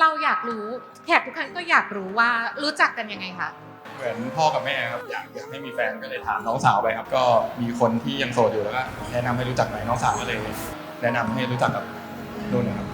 เราอยากรู้แขกทุกท่านก็อยากรู้ว่ารู้จักกันยังไงคะเหมือนพ่อกับแม่ครับอยากอยากให้มีแฟนก็เลยถามน้องสาวไปครับ ก็มีคนที่ยังโสดอยู่แล้วก็แนะนำให้รู้จักหน่อยน้องสาวก็เลย แนะนำให้รู้จักกับนุ่นนะครับ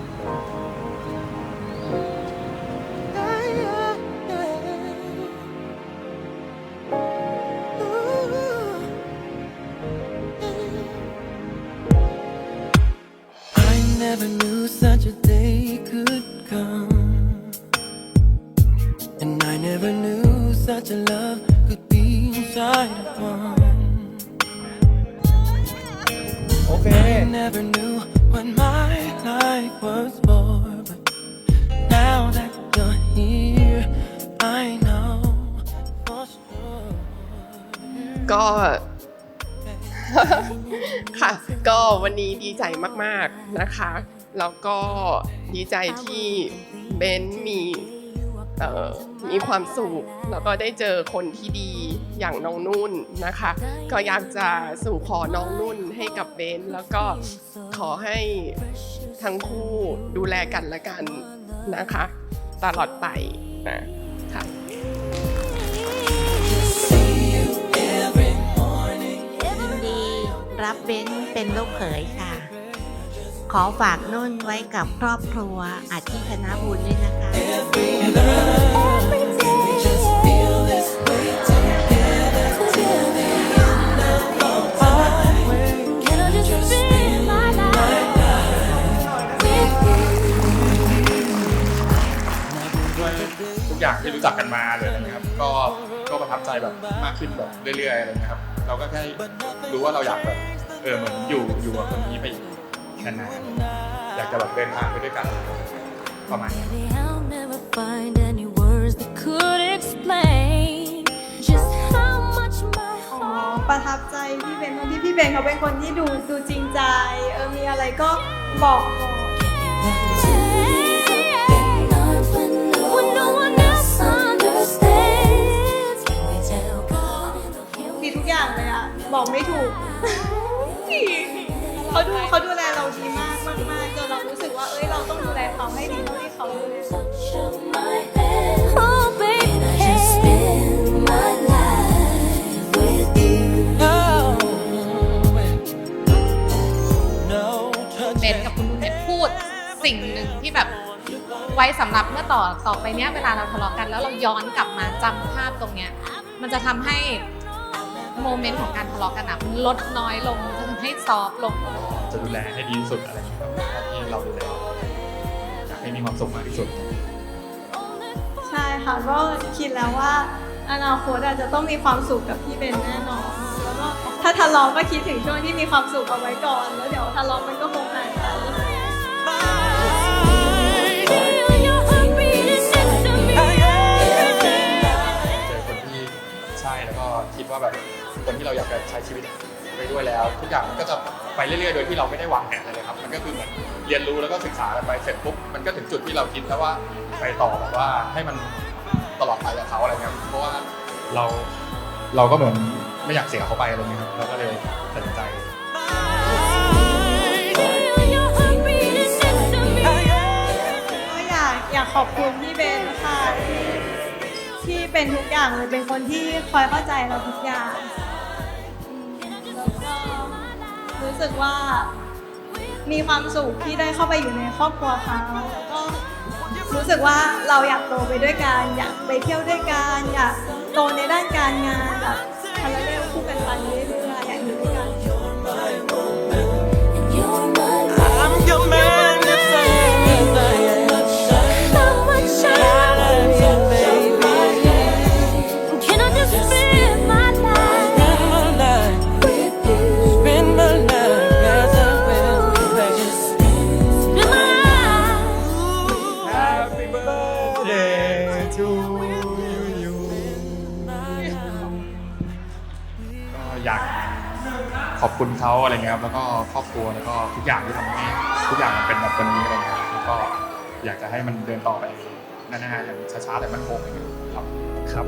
never knew what my life was for. But now that you're here, I know for sure. ก็ ค่ะ ก็วันนี้ดีใจมาก ๆ นะคะ แล้วก็ดีใจที่เบนมี มีความสุขแล้วก็ได้เจอคนที่ดีอย่างน้องนุ่นนะคะ ก็อยากจะสู่ขอน้องนุ่นให้กับเบนแล้วก็ขอให้ทั้งคู่ดูแลกันและกันนะคะ ตลอดไปนะค่ะยินดีรับเบ้นเป็นลูกเขยค่ะ ขอฝากนุ่นไว้กับครอบครัวอาทิคณะบุญด้วยนะคะทุกอย่างที่รู้จักกันมาเลยนะครับ ก็ก็ประทับใจแบบมากขึ้นแบบเรื่อยๆอะไรเงี้ยครับ เราก็แค่รู้ว่าเราอยากแบบเออเหมือนอยู่อยู่กับคนนี้ไปอีก นานๆอยากจะแบบเดินทางไปด้วยกันประมาณนี้ Maybe I'll never find any words that could explain just how much my อ๋อ heart ประทับใจพี่เบนตรงที่พี่เบนเขาเป็นคนที่ดูดูจริงใจ เออ มีอะไรก็บอกบอก when no one else understands. Can we tell God in the ดีทุกอย่างเลยอะบอกไม่ถูก เขาดูเขาดูแลเราดีมากมากมากจนเรารู้สึกว่า เอ้ย เราต้องดูแลเขาให้ดีเท่าที่เขาดูแล touch of my hand? Oh, baby, I just spend my life with you. No touch. เบนกับคุณนุ่นเนี่ยพูดสิ่งหนึ่งที่แบบไว้สำหรับเมื่อต่อต่อไปเนี้ยเวลาเราทะเลาะกัน แล้วเราย้อนกลับมาจำภาพตรงเนี้ยมันจะทำให้โมเมนต์ของการทะเลาะกันอะมันลดน้อยลงมันจะ ให้ซอฟต์ลง จะดูแลให้ดีที่สุดอะไรเงี้ยครับเท่าที่เราดูแลอยากให้มีความสุขมากที่สุด ใช่ค่ะก็คิดแล้วว่าอนาคตอาจจะต้องมีความสุขกับพี่เบนแน่นอนแล้วก็ถ้าทะเลาะก็คิดถึงช่วงที่มีความสุขเอาไว้ก่อน แล้วเดี๋ยวทะเลาะมันก็คงหายไป Feel your heart beating next to me. เจอคนที่ใช่แล้วก็คิดว่าแบบคนที่เราอยากจะใช้ชีวิต ไปด้วยแล้ว ทุกอย่างมันก็จะไปเรื่อยๆ โดยที่เราไม่ได้วางแผนอะไรเลยครับ มันก็คือเหมือนเรียนรู้แล้วก็ศึกษากันไปเสร็จปุ๊บมันก็ถึงจุดที่เราคิดแล้วว่าไปต่อแบบว่าให้มันตลอดไปกับเขาอะไรเงี้ยเพราะว่าเราเราก็เหมือนไม่อยากเสียเขาไปอะไรเงี้ยครับเราก็เลยตัดสินใจ ก็อยากอยากขอบคุณพี่เบนค่ะที่ที่เป็นทุกอย่างเลยเป็นคนที่คอยเข้าใจเราทุกอย่าง รู้สึกว่ามีความสุขที่ได้เข้าไปอยู่ในครอบครัวเขาแล้วก็รู้สึกว่าเราอยากโตไปด้วยกัน อยากไปเที่ยวด้วยกัน อยากโตในด้านการงานแบบพาราเรลคู่กันไปเรื่อย อยากขอบคุณเขาอะไรเงี้ยครับแล้วก็ครอบครัวแล้วก็ทุกอย่างที่ทำให้ทุกอย่างมันเป็นแบบวันนี้อะไรเงี้ยครับแล้วก็อยากจะให้มันเดินต่อไปนานๆอย่างช้าๆแต่มันคงครับครับ